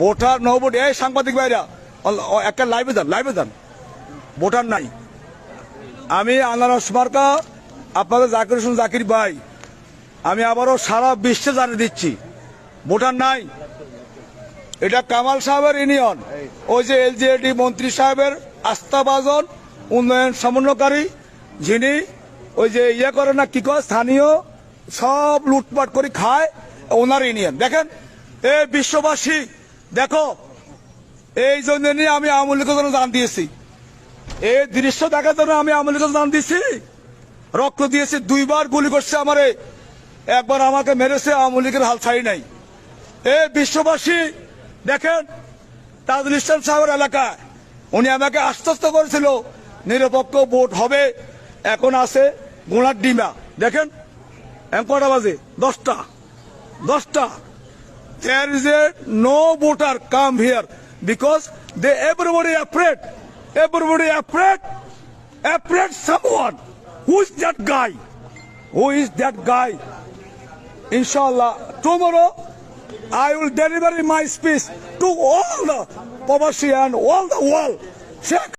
Voter no এই সাংবাদিক ভাইরা একটা লাইভে দেন লাইভে দেন ভোটার নাই। আমি আনারস মার্কা আপনাদের জাকির হোসেন জাকির ভাই, আমি আবারও সারা বিশ্বে জানিয়ে দিচ্ছি, ভোটার নাই। এটা কামাল সাহেবের ইউনিয়ন ওই যে এলজিএডি মন্ত্রী সাহেবের আস্থাভাজন, উন্নয়ন সমন্বয়কারী, যিনি ওই যে ইয়ে করে না, কি কয়, স্থানীয়, সব লুটপাট করে খায় ওনার ইউনিয়ন দেখেন, এ বিশ্ববাসী দেখো, এই জন্য নিয়ে আমি আওয়ামী লীগের জন্য দান দিয়েছি। এই দৃশ্য দেখার জন্য আমি আওয়ামী লীগের দান দিয়েছি। রক্ত দিয়েছি, দুইবার গুলি করছে আমারে। একবার আমাকে মেরেছে, আওয়ামী লীগের হাল ছাড়ি নাই। এ বিশ্ববাসী, দেখেন, তাজুল ইসলাম সাহেবের এলাকায় উনি আমাকে আশ্বস্ত করেছিল, নিরপেক্ষ ভোট হবে, এখন আছে গোড়ার ডিমা। দেখেন কটা বাজে? দশটা। দশটা। There is a no voter come here because they everybody afraid everybody afraid afraid someone. Who is that guy? Who is that guy? Inshallah tomorrow i will deliver my speech to all the Pavashi and all the world. Sheikh